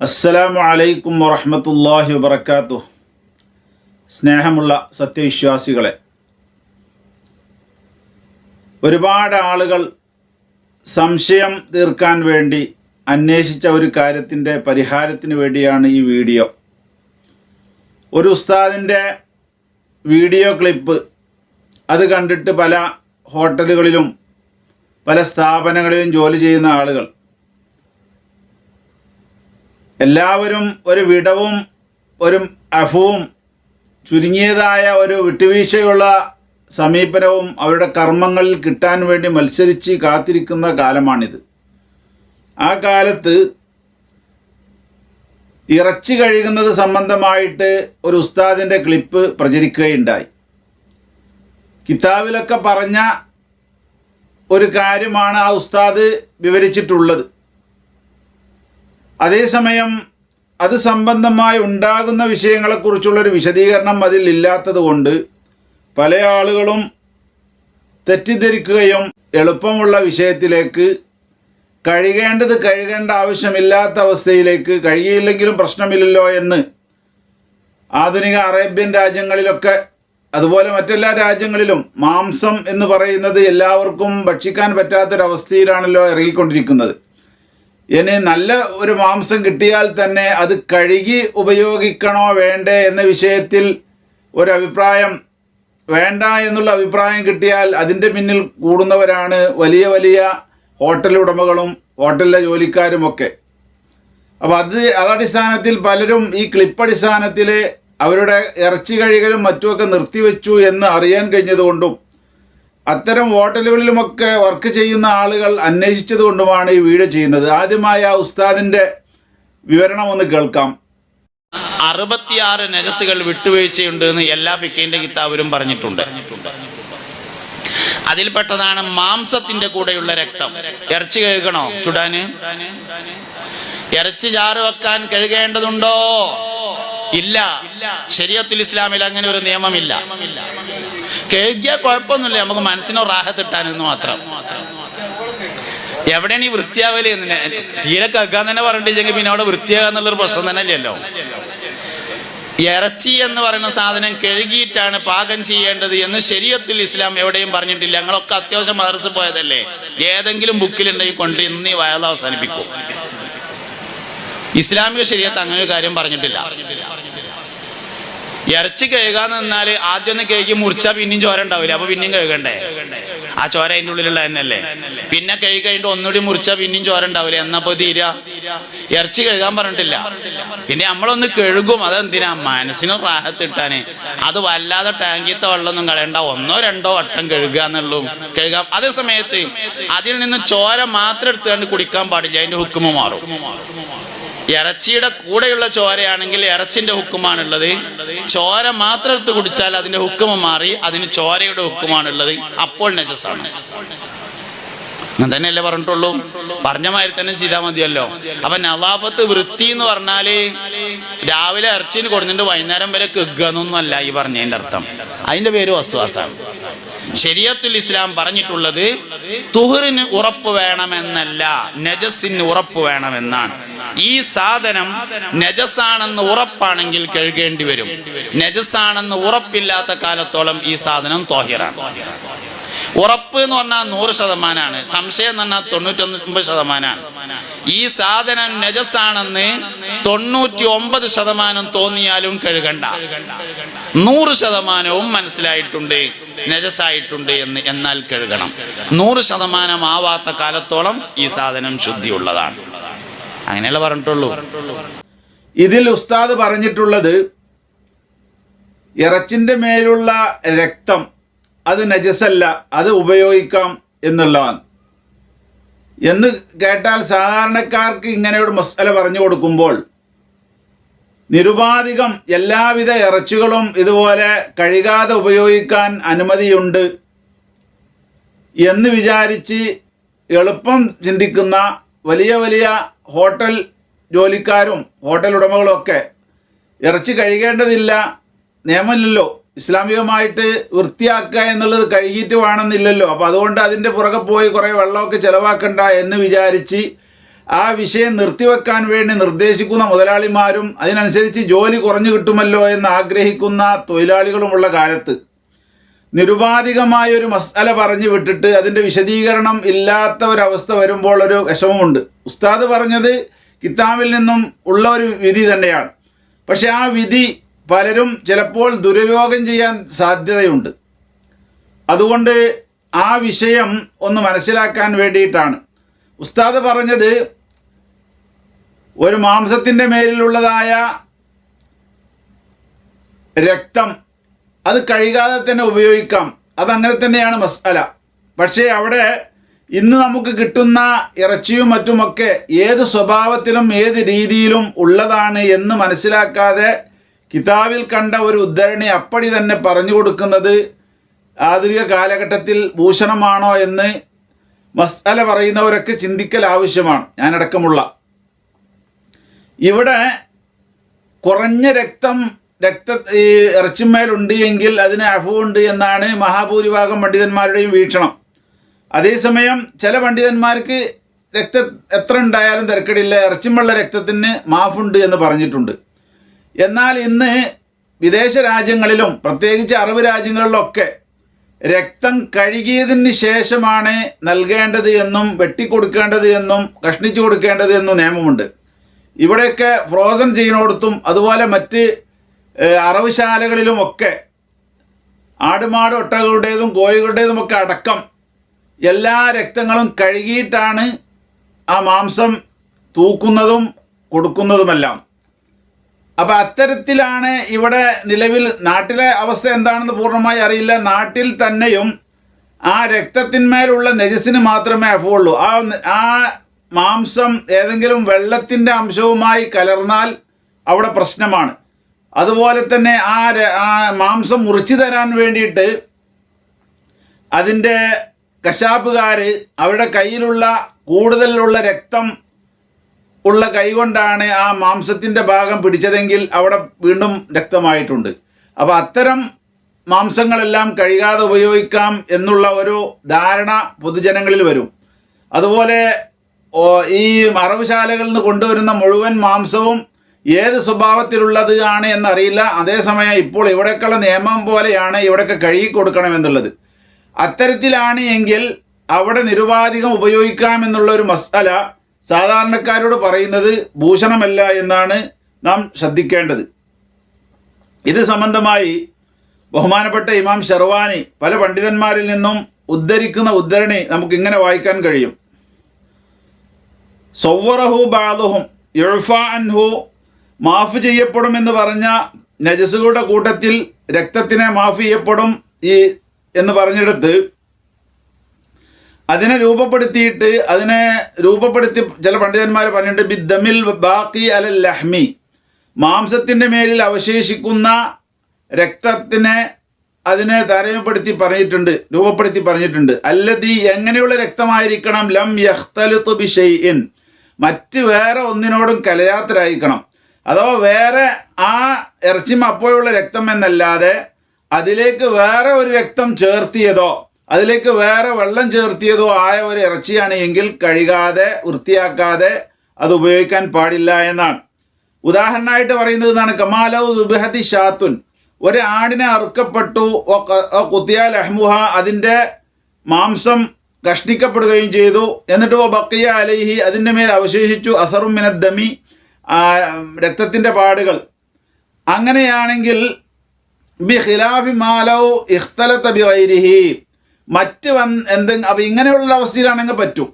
അസ്സലാമു അലൈക്കും വറഹമത്തല്ലാഹി വബറകാതുഹു സ്നേഹമുള്ള സത്യവിശ്വാസികളെ ഒരുപാട് ആളുകൾ സംശയം തീർക്കാൻ വേണ്ടി അന്വേഷിച്ച ഒരു കാര്യത്തിന്റെ പരിഹാരത്തിന് വേണ്ടിയാണ് ഈ വീഡിയോ. ഒരു ഉസ്താദിന്റെ വീഡിയോ ക്ലിപ്പ് അത് കണ്ടിട്ട് പല ഹോട്ടലുകളിലും പല സ്ഥാപനങ്ങളിലും ജോലി ചെയ്യുന്ന ആളുകൾ എല്ലാവരും ഒരു വിടവും ഒരു അഫവും ചുരുങ്ങിയതായ ഒരു വിട്ടുവീഴ്ചയുള്ള സമീപനവും അവരുടെ കർമ്മങ്ങളിൽ കിട്ടാൻ വേണ്ടി മത്സരിച്ച് കാത്തിരിക്കുന്ന കാലമാണിത്. ആ കാലത്ത് ഇറച്ചി കഴുകുന്നത് സംബന്ധമായിട്ട് ഒരു ഉസ്താദിന്റെ ക്ലിപ്പ് പ്രചരിക്കുകയുണ്ടായി. കിതാബിലൊക്കെ പറഞ്ഞ ഒരു കാര്യമാണ് ആ ഉസ്താദ് വിവരിച്ചിട്ടുള്ളത്. അതേസമയം അത് സംബന്ധമായി ഉണ്ടാകുന്ന വിഷയങ്ങളെക്കുറിച്ചുള്ളൊരു വിശദീകരണം അതിൽ ഇല്ലാത്തത് കൊണ്ട് പല ആളുകളും തെറ്റിദ്ധരിക്കുകയും എളുപ്പമുള്ള വിഷയത്തിലേക്ക് കഴുകേണ്ടത് കഴുകേണ്ട ആവശ്യമില്ലാത്ത അവസ്ഥയിലേക്ക് കഴുകിയില്ലെങ്കിലും പ്രശ്നമില്ലല്ലോ എന്ന് ആധുനിക അറേബ്യൻ രാജ്യങ്ങളിലൊക്കെ അതുപോലെ മറ്റെല്ലാ രാജ്യങ്ങളിലും മാംസം എന്ന് പറയുന്നത് എല്ലാവർക്കും ഭക്ഷിക്കാൻ പറ്റാത്തൊരവസ്ഥയിലാണല്ലോ ഇറങ്ങിക്കൊണ്ടിരിക്കുന്നത്. ഇനി നല്ല ഒരു മാംസം കിട്ടിയാൽ തന്നെ അത് കഴുകി ഉപയോഗിക്കണോ വേണ്ടേ എന്ന വിഷയത്തിൽ ഒരഭിപ്രായം വേണ്ട എന്നുള്ള അഭിപ്രായം കിട്ടിയാൽ അതിന്റെ പിന്നിൽ കൂടുന്നവരാണ് വലിയ വലിയ ഹോട്ടൽ ഉടമകളും ഹോട്ടലിലെ ജോലിക്കാരുമൊക്കെ. അപ്പോൾ അത് അതടിസ്ഥാനത്തിൽ പലരും ഈ ക്ലിപ്പടിസ്ഥാനത്തിൽ അവരുടെ ഇറച്ചി കഴുകലും മറ്റുമൊക്കെ നിർത്തിവെച്ചു എന്ന് അറിയാൻ കഴിഞ്ഞതുകൊണ്ടും അത്തരം ഹോട്ടലുകളിലുമൊക്കെ വർക്ക് ചെയ്യുന്ന ആളുകൾ അന്വേഷിച്ചത് കൊണ്ടുമാണ് ഈ വീഡിയോ ചെയ്യുന്നത്. ആദ്യമായി ആ ഉസ്താദിന്റെ വിവരണം ഒന്ന് കേൾക്കാം. അറുപത്തിയാറ് നജസുകൾ വിട്ടുവീഴ്ചയുണ്ട് എന്ന് എല്ലാ ഫിക്കിന്റെ കിതാബിലും പറഞ്ഞിട്ടുണ്ട്. അതിൽപ്പെട്ടതാണ് മാംസത്തിന്റെ കൂടെയുള്ള രക്തം. ഇറച്ചി കഴുകണോ? ചുടാന്? ഇറച്ചി ചാറ് വെക്കാൻ കഴുകേണ്ടതുണ്ടോ? ഇല്ല. ശരിയത്തിൽ ഇസ്ലാമിൽ അങ്ങനെ ഒരു നിയമമില്ല. കഴുകിയ കുഴപ്പമൊന്നുമില്ല. നമുക്ക് മനസ്സിനോ റാഹത്തിട്ടാനെന്ന് മാത്രം. എവിടെയാണ് ഈ വൃത്തിയാവൽ തീരെ കേൾക്കാൻ തന്നെ പറഞ്ഞിട്ടില്ലെങ്കിൽ പിന്നെ അവിടെ വൃത്തിയാകാന്നുള്ളൊരു പ്രശ്നം തന്നെ അല്ലല്ലോ ഇറച്ചി എന്ന് പറയുന്ന സാധനം കഴുകിയിട്ടാണ് പാകം ചെയ്യേണ്ടത് എന്ന് ശരീരത്തിൽ ഇസ്ലാം എവിടെയും പറഞ്ഞിട്ടില്ല. ഞങ്ങളൊക്കെ അത്യാവശ്യം മദർസ് പോയതല്ലേ. ഏതെങ്കിലും ബുക്കിലുണ്ടെങ്കിൽ കൊണ്ട് ഇന്ന് ഈ വയത് അവസാനിപ്പിക്കും. ഇസ്ലാമിക ശരീരത്ത് അങ്ങനെ ഒരു കാര്യം പറഞ്ഞിട്ടില്ല. ഇറച്ചി കഴുകാന്ന് നിന്നാൽ ആദ്യം ഒന്ന് കഴുകി മുറിച്ചാൽ പിന്നെയും ചോര ഉണ്ടാവില്ല? അപ്പൊ പിന്നെയും കഴുകണ്ടേ ആ ചോര അതിന്റെ ഉള്ളിലുള്ള തന്നെയല്ലേ? പിന്നെ കഴുകി കഴിഞ്ഞിട്ട് ഒന്നുകൂടി മുറിച്ചാൽ പിന്നെയും ചോര ഉണ്ടാവില്ല? എന്നപ്പോ തീര. ഇറച്ചി കഴുകാൻ പറഞ്ഞിട്ടില്ല. പിന്നെ നമ്മളൊന്ന് കഴുകും. അതെന്തിനാ? മനസ്സിന് റാഹത്തിട്ടാന് അത് വല്ലാതെ ടാങ്കിത്തെ വെള്ളമൊന്നും കളയണ്ട. ഒന്നോ രണ്ടോ വട്ടം കഴുകുക എന്നുള്ളൂ. കഴുകാം. അതേ സമയത്ത് അതിൽ നിന്ന് ചോര മാത്രം എടുത്തുകൊണ്ട് കുടിക്കാൻ പാടില്ല. അതിന്റെ ഹുക്കുമ മാറും. ഇറച്ചിയുടെ കൂടെയുള്ള ചോരയാണെങ്കിൽ ഇറച്ചിന്റെ ഹുക്കുമാണുള്ളത്. ചോര മാത്രം എടുത്ത് കുടിച്ചാൽ അതിന്റെ ഹുക്കുമ മാറി അതിന് ചോരയുടെ ഹുക്കുമാണുള്ളത്. അപ്പോൾ നജസാണ്. അങ്ങനെ തന്നെയല്ലേ പറഞ്ഞിട്ടുള്ളൂ? പറഞ്ഞ മാതിരി തന്നെ ചെയ്താൽ മതിയല്ലോ. അപ്പൊ നവാബത്ത് വൃത്തി എന്ന് പറഞ്ഞാൽ രാവിലെ ഇറച്ചിന് കൊടുത്തിട്ട് വൈകുന്നേരം വരെ കെഗ്ഗന്നൊന്നുമല്ല ഈ പറഞ്ഞതിന്റെ അർത്ഥം. അതിന്റെ പേര് വസ്വാസാണ്. ശരിയത്തുൽ ഇസ്ലാം പറഞ്ഞിട്ടുള്ളത് തുഹറിന് ഉറപ്പ് വേണമെന്നല്ല നജസിന് ഉറപ്പ് വേണമെന്നാണ്. ഈ സാധനം നജസാണെന്ന് ഉറപ്പാണെങ്കിൽ കഴുകേണ്ടി വരും. നജസാണെന്ന് ഉറപ്പില്ലാത്ത കാലത്തോളം ഈ സാധനം തോഹിറാണ്. ഉറപ്പ് എന്ന് പറഞ്ഞാൽ നൂറ് ശതമാനമാണ് സംശയം എന്ന് പറഞ്ഞാൽ തൊണ്ണൂറ്റൊമ്പത് ശതമാനമാണ് ഈ സാധനം നജസാണെന്ന് തൊണ്ണൂറ്റി ഒമ്പത് ശതമാനം തോന്നിയാലും കഴുകണ്ട നൂറ് ശതമാനവും മനസ്സിലായിട്ടുണ്ട് നജസായിട്ടുണ്ട് എന്ന് എന്നാൽ കഴുകണം നൂറ് ശതമാനം ആവാത്ത കാലത്തോളം ഈ സാധനം ശുദ്ധിയുള്ളതാണ്. അങ്ങനെയല്ല പറഞ്ഞിട്ടുള്ളൂ. ഇതിൽ ഉസ്താദ് പറഞ്ഞിട്ടുള്ളത് ഇറച്ചിന്റെ മേലുള്ള രക്തം അത് നജസല്ല അത് ഉപയോഗിക്കാം എന്നുള്ളതാണ്. എന്ന് കേട്ടാൽ സാധാരണക്കാർക്ക് ഇങ്ങനെ ഒരു മസാല പറഞ്ഞു കൊടുക്കുമ്പോൾ നിരുപാധികം എല്ലാവിധ ഇറച്ചികളും ഇതുപോലെ കഴുകാതെ ഉപയോഗിക്കാൻ അനുമതിയുണ്ട് എന്ന് വിചാരിച്ച് എളുപ്പം ചിന്തിക്കുന്ന വലിയ വലിയ ഹോട്ടൽ ജോലിക്കാരും ഹോട്ടൽ ഉടമകളും ഒക്കെ ഇറച്ചി കഴുകേണ്ടതില്ല നിയമമില്ലല്ലോ. ഇസ്ലാമികമായിട്ട് വൃത്തിയാക്കുക എന്നുള്ളത് കഴുകിയിട്ട് വേണമെന്നില്ലല്ലോ. അപ്പോൾ അതുകൊണ്ട് അതിന്റെ പുറകെ പോയി കുറേ വെള്ളമൊക്കെ ചിലവാക്കണ്ട എന്ന് വിചാരിച്ച് ആ വിഷയം നിർത്തിവെക്കാൻ വേണ്ടി നിർദ്ദേശിക്കുന്ന മുതലാളിമാരും അതിനനുസരിച്ച് ജോലി കുറഞ്ഞു കിട്ടുമല്ലോ എന്ന് ആഗ്രഹിക്കുന്ന തൊഴിലാളികളുമുള്ള കാലത്ത്. നിരുപാധികമായ ഒരു മസാല പറഞ്ഞു വിട്ടിട്ട് അതിന്റെ വിശദീകരണം ഇല്ലാത്ത ഒരവസ്ഥ വരുമ്പോൾ ഒരു വിഷമമുണ്ട്. ഉസ്താദ് പറഞ്ഞത് കിതാബിൽ നിന്നും ഉള്ള ഒരു വിധി തന്നെയാണ്. പക്ഷെ ആ വിധി പലരും ചിലപ്പോൾ ദുരുപയോഗം ചെയ്യാൻ സാധ്യതയുണ്ട്. അതുകൊണ്ട് ആ വിഷയം ഒന്ന് മനസ്സിലാക്കാൻ വേണ്ടിയിട്ടാണ്. ഉസ്താദ് പറഞ്ഞത് ഒരു മാംസത്തിന്റെ മേലിലുള്ളതായ രക്തം അത് കഴുകാതെ തന്നെ ഉപയോഗിക്കാം. അതങ്ങനെ തന്നെയാണ് മസാല. പക്ഷേ അവിടെ ഇന്ന് നമുക്ക് കിട്ടുന്ന ഇറച്ചിയും മറ്റുമൊക്കെ ഏത് സ്വഭാവത്തിലും ഏത് രീതിയിലും ഉള്ളതാണ് എന്ന് മനസ്സിലാക്കാതെ കിതാബിൽ കണ്ട ഒരു ഉദ്ധരണി അപ്പടി തന്നെ പറഞ്ഞു കൊടുക്കുന്നത് ആധുനിക കാലഘട്ടത്തിൽ ഭൂഷണമാണോ എന്ന് മസാല പറയുന്നവരൊക്കെ ചിന്തിക്കൽ ആവശ്യമാണ്. ഞാനടക്കമുള്ള. ഇവിടെ കുറഞ്ഞ രക്തം രക്ത ഈ ഇറച്ചിന്മേലുണ്ട് എങ്കിൽ അതിന് അഫുണ്ട് എന്നാണ് മഹാഭൂരിഭാഗം പണ്ഡിതന്മാരുടെയും വീക്ഷണം. അതേസമയം ചില പണ്ഡിതന്മാർക്ക് രക്ത എത്ര ഉണ്ടായാലും തിരക്കടില്ല ഇറച്ചിമുള്ള രക്തത്തിന് മാഫുണ്ട് എന്ന് പറഞ്ഞിട്ടുണ്ട്. എന്നാൽ ഇന്ന് വിദേശ രാജ്യങ്ങളിലും പ്രത്യേകിച്ച് അറബ് രാജ്യങ്ങളിലൊക്കെ രക്തം കഴുകിയതിന് ശേഷമാണ് നൽകേണ്ടത് എന്നും വെട്ടിക്കൊടുക്കേണ്ടത് എന്നും കഷ്ണിച്ചു കൊടുക്കേണ്ടത് എന്നും നിയമമുണ്ട്. ഇവിടെയൊക്കെ ഫ്രോസൺ ചെയ്യുന്നിടത്തും അതുപോലെ മറ്റ് അറവുശാലകളിലുമൊക്കെ ആടുമാട് ഒട്ടകളുടേതും കോഴികളുടേതും ഒക്കെ അടക്കം എല്ലാ രക്തങ്ങളും കഴുകിയിട്ടാണ് ആ മാംസം തൂക്കുന്നതും കൊടുക്കുന്നതുമെല്ലാം. അപ്പം അത്തരത്തിലാണ് ഇവിടെ നിലവിൽ നാട്ടിലെ അവസ്ഥ എന്താണെന്ന് പൂർണമായി അറിയില്ല. നാട്ടിൽ തന്നെയും ആ രക്തത്തിന്മേലുള്ള നെജസിന് മാത്രമേ അഫുള്ളൂ ആ ആ മാംസം ഏതെങ്കിലും വെള്ളത്തിന്റെ അംശവുമായി കലർന്നാൽ അവിടെ പ്രശ്നമാണ്. അതുപോലെ തന്നെ ആ ആ മാംസം മുറിച്ചു തരാൻ വേണ്ടിയിട്ട് അതിന്റെ കശാപ്പുകാർ അവരുടെ കയ്യിലുള്ള കൂടുതലുള്ള രക്തം ഉള്ള കൈകൊണ്ടാണ് ആ മാംസത്തിന്റെ ഭാഗം പിടിച്ചതെങ്കിൽ അവിടെ വീണ്ടും രക്തമായിട്ടുണ്ട്. അപ്പോൾ അത്തരം മാംസങ്ങളെല്ലാം കഴുകാതെ ഉപയോഗിക്കാം എന്നുള്ള ഒരു ധാരണ പൊതുജനങ്ങളിൽ വരും. അതുപോലെ ഈ അറവുശാലകളിൽ നിന്ന് കൊണ്ടുവരുന്ന മുഴുവൻ മാംസവും ഏത് സ്വഭാവത്തിലുള്ളത് ആണ് എന്നറിയില്ല. അതേസമയം ഇപ്പോൾ ഇവിടേക്കുള്ള നിയമം പോലെയാണ് ഇവിടെയൊക്കെ കഴുകി കൊടുക്കണം എന്നുള്ളത്. അത്തരത്തിലാണ് എങ്കിൽ അവിടെ നിരുപാധികം ഉപയോഗിക്കാമെന്നുള്ള ഒരു മസാല സാധാരണക്കാരോട് പറയുന്നത് ഭൂഷണമല്ല എന്നാണ് നാം ശ്രദ്ധിക്കേണ്ടത്. ഇത് സംബന്ധമായി ബഹുമാനപ്പെട്ട ഇമാം ഷെർവാനി പല പണ്ഡിതന്മാരിൽ നിന്നും ഉദ്ധരിക്കുന്ന ഉദ്ധരണി നമുക്ക് ഇങ്ങനെ വായിക്കാൻ കഴിയും. സൗവറഹു ബാദുഹും യുൾഫ അൻഹു മാഫ് ചെയ്യപ്പെടുമെന്ന് പറഞ്ഞ നജസുകളുടെ കൂട്ടത്തിൽ രക്തത്തിനെ മാഫ് ചെയ്യപ്പെടും ഈ എന്ന് പറഞ്ഞെടുത്ത് അതിനെ രൂപപ്പെടുത്തിയിട്ട് അതിനെ രൂപപ്പെടുത്തി ചില പണ്ഡിതന്മാർ പറഞ്ഞിട്ടുണ്ട് ബിദ്ദമിൽ ബാക്കി അല ലഹ്മി. മാംസത്തിന്റെ മേലിൽ അവശേഷിക്കുന്ന രക്തത്തിനെ അതിനെ താരതമ്യപ്പെടുത്തി പറഞ്ഞിട്ടുണ്ട് രൂപപ്പെടുത്തി പറഞ്ഞിട്ടുണ്ട്. അല്ലതി എങ്ങനെയുള്ള രക്തമായിരിക്കണം? ലം യഖ്തലിത്തു ബിഷൻ മറ്റ് വേറെ ഒന്നിനോടും കലയാത്തരായിരിക്കണം. അഥവാ വേറെ ആ ഇറച്ചി അപ്പോഴുള്ള രക്തം എന്നല്ലാതെ അതിലേക്ക് വേറെ ഒരു രക്തം ചേർത്തിയതോ അതിലേക്ക് വേറെ വെള്ളം ചേർത്തിയതോ ആയ ഒരു ഇറച്ചിയാണ് എങ്കിൽ കഴുകാതെ വൃത്തിയാക്കാതെ അത് ഉപയോഗിക്കാൻ പാടില്ല എന്നാണ്. ഉദാഹരണമായിട്ട് പറയുന്നത് എന്നാണ് കമാലവ് ദുബഹതി ഷാത്തുൻ. ഒരു ആടിനെ അറുക്കപ്പെട്ടു കുത്തിയാൽ അഹ്മുഹ അതിന്റെ മാംസം കഷ്ണിക്കപ്പെടുകയും ചെയ്തു. എന്നിട്ട് ഓ ബക്കിയ അലൈഹി അതിന്റെ മേൽ അവശേഷിച്ചു അസറും മിനദ്ദമി രക്തത്തിന്റെ പാടുകൾ. അങ്ങനെയാണെങ്കിൽ ബി ഖിലാഫി മാലൗ ഇഖ്തലത്ത ബി വൈരിഹി മറ്റ് വൻ എന്തെങ്കിലും അപ്പം ഇങ്ങനെയുള്ള അവസ്ഥയിലാണെങ്കിൽ പറ്റും.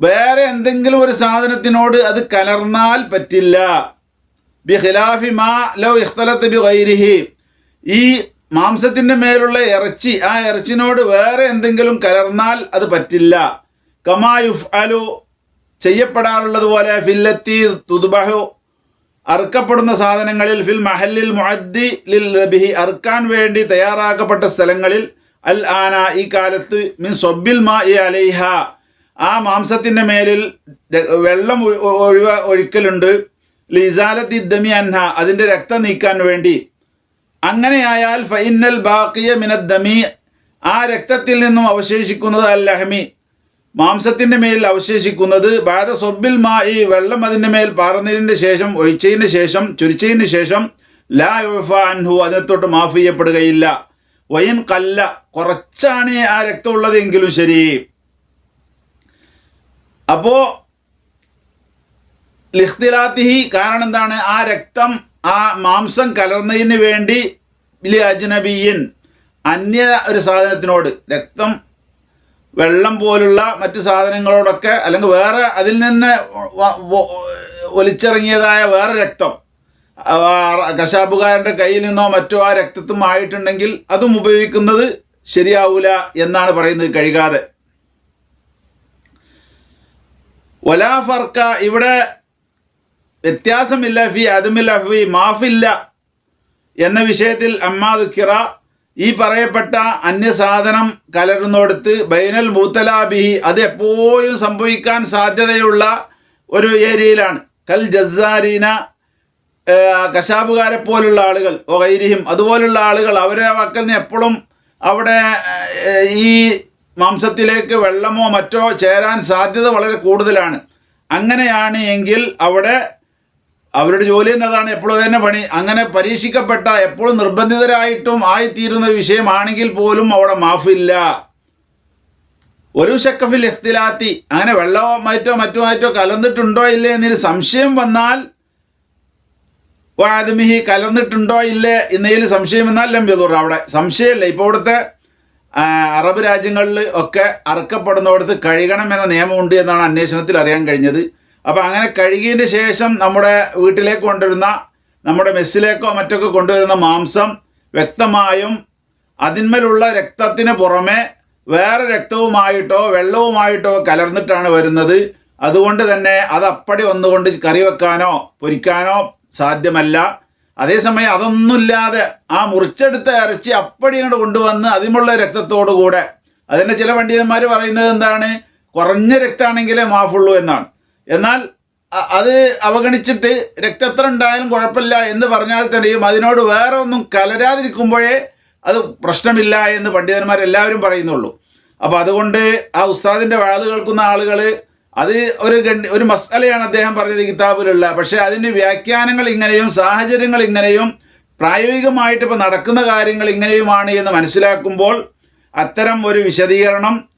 വേറെ എന്തെങ്കിലും ഒരു സാധനത്തിനോട് അത് കലർന്നാൽ പറ്റില്ല. ബി ഖിലാഫി മാ ലൗ ഇഖ്തലത്ത് ബി വൈരിഹി ഈ മാംസത്തിന്റെ മേലുള്ള ഇറച്ചി ആ ഇറച്ചിനോട് വേറെ എന്തെങ്കിലും കലർന്നാൽ അത് പറ്റില്ല. കമാ യുഫ് അലു ചെയ്യപ്പെടാറുള്ളത് പോലെ ഫില്ലത്തി തുതുബഹു അറുക്കപ്പെടുന്ന സാധനങ്ങളിൽ ഫിൽ മഹല്ലിൽ മുഅദ്ദി ലിൽ ലബിഹി അറുക്കാൻ വേണ്ടി തയ്യാറാക്കപ്പെട്ട സ്ഥലങ്ങളിൽ അൽ ആന ഈ കാലത്ത് മിൻ സൊബിൽ മാ ഇ അലൈഹ. ആ മാംസത്തിന്റെ മേലിൽ വെള്ളം ഒഴിവ ഒഴിക്കലുണ്ട്. ലിസാലത്തി ദമി അൻഹ അതിന്റെ രക്തം നീക്കാൻ വേണ്ടി. അങ്ങനെയായാൽ ഫൈനൽ ബാക്കിയ മിനദ്ദമി ആ രക്തത്തിൽ നിന്നും അവശേഷിക്കുന്നത് അൽ ലഹമി. മാംസത്തിന്റെ മേൽ അവശേഷിക്കുന്നത് ബാധ സൊബിൽ മാ ഈ വെള്ളം അതിന്റെ മേൽ പാർന്നതിന് ശേഷം ഒഴിച്ചതിന് ശേഷം ചുരിച്ചതിന് ശേഷം ലാ യുഫ അൻഹു അതിനെ തൊട്ട് മാഫ് ചെയ്യപ്പെടുകയില്ല. വയൻ കല്ല കുറച്ചാണ് ആ രക്തം എങ്കിലും ശരി. അപ്പോ ലിഖ്തിലാത്തിഹി കാരണം എന്താണ്? ആ രക്തം ആ മാംസം കലർന്നതിന് വേണ്ടി അജ്നബിയൻ അന്യ ഒരു സാധനത്തിനോട് രക്തം വെള്ളം പോലുള്ള മറ്റു സാധനങ്ങളോടൊക്കെ അല്ലെങ്കിൽ വേറെ അതിൽ നിന്ന് ഒലിച്ചിറങ്ങിയതായ വേറെ രക്തം കശാപ്പുകാരന്റെ കയ്യിൽ നിന്നോ മറ്റോ ആ രക്തത്തും ആയിട്ടുണ്ടെങ്കിൽ അതും ഉപയോഗിക്കുന്നത് ശരിയാവൂല എന്നാണ് പറയുന്നത് കഴുകാതെ. വലാ ഫർക്ക ഇവിടെ വ്യത്യാസമില്ല ഫി അതുമില്ല ഫി മാഫില്ല എന്ന വിഷയത്തിൽ അമ്മാദുക്കിറ ഈ പറയപ്പെട്ട അന്യസാധനം കലരുന്നോടുത്ത് ബൈനൽ മൂത്തലാബിഹി അത് എപ്പോഴും സംഭവിക്കാൻ സാധ്യതയുള്ള ഒരു ഏരിയയിലാണ്. കൽ ജസാരീന കശാബുകാരെ പോലുള്ള ആളുകൾ ഒഹൈരിഹിം അതുപോലുള്ള ആളുകൾ അവരെ വക്കുന്ന എപ്പോഴും അവിടെ ഈ മാംസത്തിലേക്ക് വെള്ളമോ മറ്റോ ചേരാൻ സാധ്യത വളരെ കൂടുതലാണ്. അങ്ങനെയാണ് എങ്കിൽ അവിടെ അവരുടെ ജോലി തന്നെ അതാണ് എപ്പോഴും തന്നെ പണി. അങ്ങനെ പരീക്ഷിക്കപ്പെട്ട എപ്പോഴും നിർബന്ധിതരായിട്ടും ആയിത്തീരുന്ന വിഷയമാണെങ്കിൽ പോലും അവിടെ മാഫില്ല. ഒരു ശക്കഫിൽ ഇഖ്തിലാത്തി. അങ്ങനെ വെള്ളമോ മറ്റോ മറ്റോ മറ്റോ കലർന്നിട്ടുണ്ടോ ഇല്ലേ എന്നൊരു സംശയം വന്നാൽ വാദമിഹി കലർന്നിട്ടുണ്ടോ ഇല്ലേ എന്നതിൽ സംശയം എന്നാൽ ലംബ്യതൂർ അവിടെ സംശയമില്ല. ഇപ്പോൾ ഇവിടുത്തെ അറബ് രാജ്യങ്ങളിൽ ഒക്കെ അറക്കപ്പെടുന്നവിടത്ത് കഴുകണം എന്ന നിയമമുണ്ട് എന്നാണ് അന്വേഷണത്തിൽ അറിയാൻ കഴിഞ്ഞത്. അപ്പോൾ അങ്ങനെ കഴുകിയതിന് ശേഷം നമ്മുടെ വീട്ടിലേക്ക് കൊണ്ടുവരുന്ന നമ്മുടെ മെസ്സിലേക്കോ മറ്റൊക്കെ കൊണ്ടുവരുന്ന മാംസം വ്യക്തമായും അതിന്മേലുള്ള രക്തത്തിന് പുറമെ വേറെ രക്തവുമായിട്ടോ വെള്ളവുമായിട്ടോ കലർന്നിട്ടാണ് വരുന്നത്. അതുകൊണ്ട് തന്നെ അത് അപ്പടി വന്നുകൊണ്ട് കറി വെക്കാനോ പൊരിക്കാനോ സാധ്യമല്ല. അതേസമയം അതൊന്നുമില്ലാതെ ആ മുറിച്ചെടുത്ത ഇറച്ചി അപ്പടി അങ്ങോട്ട് കൊണ്ടുവന്ന് അതിമുള്ള രക്തത്തോടു കൂടെ അതിന്റെ ചില പണ്ഡിതന്മാർ പറയുന്നത് എന്താണ്? കുറഞ്ഞ രക്തമാണെങ്കിലേ മാഫുള്ളൂ എന്നാണ്. എന്നാൽ അത് അവഗണിച്ചിട്ട് രക്തത്ര ഉണ്ടായാലും കുഴപ്പമില്ല എന്ന് പറഞ്ഞാൽ തന്നെയും അതിനോട് വേറെ ഒന്നും കലരാതിരിക്കുമ്പോഴേ അത് പ്രശ്നമില്ല എന്ന് പണ്ഡിതന്മാരെല്ലാവരും പറയുന്നുള്ളൂ. അപ്പോൾ അതുകൊണ്ട് ആ ഉസ്താദിന്റെ വാത് കേൾക്കുന്ന ആളുകൾ അത് ഒരു ഗണ്യ ഒരു മസാലയാണ് അദ്ദേഹം പറഞ്ഞത് കിതാബിലുള്ള. പക്ഷേ അതിന്റെ വ്യാഖ്യാനങ്ങൾ ഇങ്ങനെയും സാഹചര്യങ്ങൾ ഇങ്ങനെയും പ്രായോഗികമായിട്ട് ഇപ്പോൾ നടക്കുന്ന കാര്യങ്ങൾ ഇങ്ങനെയുമാണ് എന്ന് മനസ്സിലാക്കുമ്പോൾ അത്തരം ഒരു വിശദീകരണം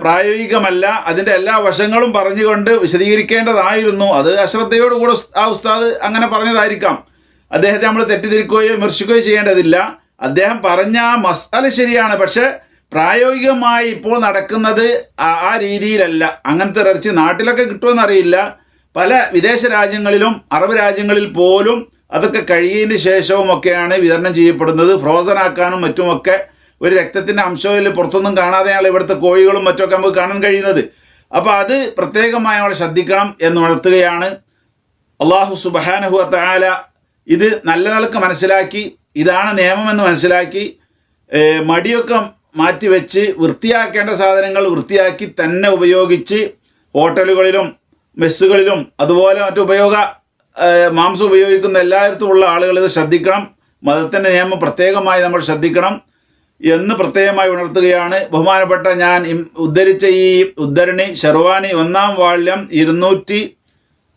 പ്രായോഗികമല്ല. അതിന്റെ എല്ലാ വശങ്ങളും പറഞ്ഞുകൊണ്ട് വിശദീകരിക്കേണ്ടതായിരുന്നു. അത് അശ്രദ്ധയോടുകൂടെ ആ ഉസ്താദ് അങ്ങനെ പറഞ്ഞതായിരിക്കാം. അദ്ദേഹത്തെ നമ്മൾ തെറ്റിദ്ധരിക്കുകയോ വിമർശിക്കുകയോ ചെയ്യേണ്ടതില്ല. അദ്ദേഹം പറഞ്ഞ ആ മസാല ശരിയാണ്. പക്ഷേ പ്രായോഗികമായി ഇപ്പോൾ നടക്കുന്നത് ആ രീതിയിലല്ല. അങ്ങനത്തെ ഇറച്ചി നാട്ടിലൊക്കെ കിട്ടുമെന്നറിയില്ല. പല വിദേശ രാജ്യങ്ങളിലും അറബ് രാജ്യങ്ങളിൽ പോലും അതൊക്കെ കഴിയതിന് ശേഷവും ഒക്കെയാണ് വിതരണം ചെയ്യപ്പെടുന്നത്. ഫ്രോസൺ ആക്കാനും മറ്റുമൊക്കെ ഒരു രക്തത്തിന്റെ അംശമിൽ പുറത്തൊന്നും കാണാതെയാണ് ഇവിടുത്തെ കോഴികളും മറ്റൊക്കെ നമുക്ക് കാണാൻ കഴിയുന്നത്. അപ്പോൾ അത് പ്രത്യേകമായി അവളെ ശ്രദ്ധിക്കണം എന്ന് ഉണർത്തുകയാണ്. അള്ളാഹു സുബഹാനഹു താല ഇത് നല്ല നിലയ്ക്ക് മനസ്സിലാക്കി ഇതാണ് നിയമമെന്ന് മനസ്സിലാക്കി മടിയൊക്കെ മാറ്റി വെച്ച് വൃത്തിയാക്കേണ്ട സാധനങ്ങൾ വൃത്തിയാക്കി തന്നെ ഉപയോഗിച്ച് ഹോട്ടലുകളിലും മെസ്സുകളിലും അതുപോലെ മറ്റു ഉപയോഗ ഏഹ് മാംസം ഉപയോഗിക്കുന്ന എല്ലായിടത്തും ഉള്ള ആളുകൾ ഇത് ശ്രദ്ധിക്കണം. മതത്തിന്റെ നിയമം പ്രത്യേകമായി നമ്മൾ ശ്രദ്ധിക്കണം. എന്ന് പ്രത്യേകമായി ഉണർത്തുകയാണ്. ബഹുമാനപ്പെട്ട ഞാൻ ഉദ്ധരിച്ച ഈ ഉദ്ധരണി ഷെർവാനി ഒന്നാം വാള്യം ഇരുന്നൂറ്റി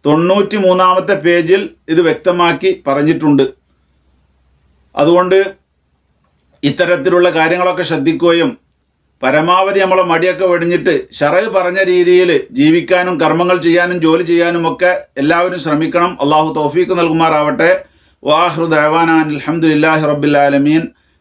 തൊണ്ണൂറ്റി മൂന്നാമത്തെ പേജിൽ ഇത് വ്യക്തമാക്കി പറഞ്ഞിട്ടുണ്ട്. അതുകൊണ്ട് ഇത്തരത്തിലുള്ള കാര്യങ്ങളൊക്കെ ശ്രദ്ധിക്കുകയും പരമാവധി നമ്മളെ മടിയൊക്കെ വെടിഞ്ഞിട്ട് ഷറവ് പറഞ്ഞ രീതിയിൽ ജീവിക്കാനും കർമ്മങ്ങൾ ചെയ്യാനും ജോലി ചെയ്യാനും ഒക്കെ എല്ലാവരും ശ്രമിക്കണം. അള്ളാഹു തൗഫീഖ് നൽകുമാറാവട്ടെ. വാഹൃദ് അഹ്വാനാൻ അലഹമുല്ലാഹി റബ്ബിൽ ആലമീൻ.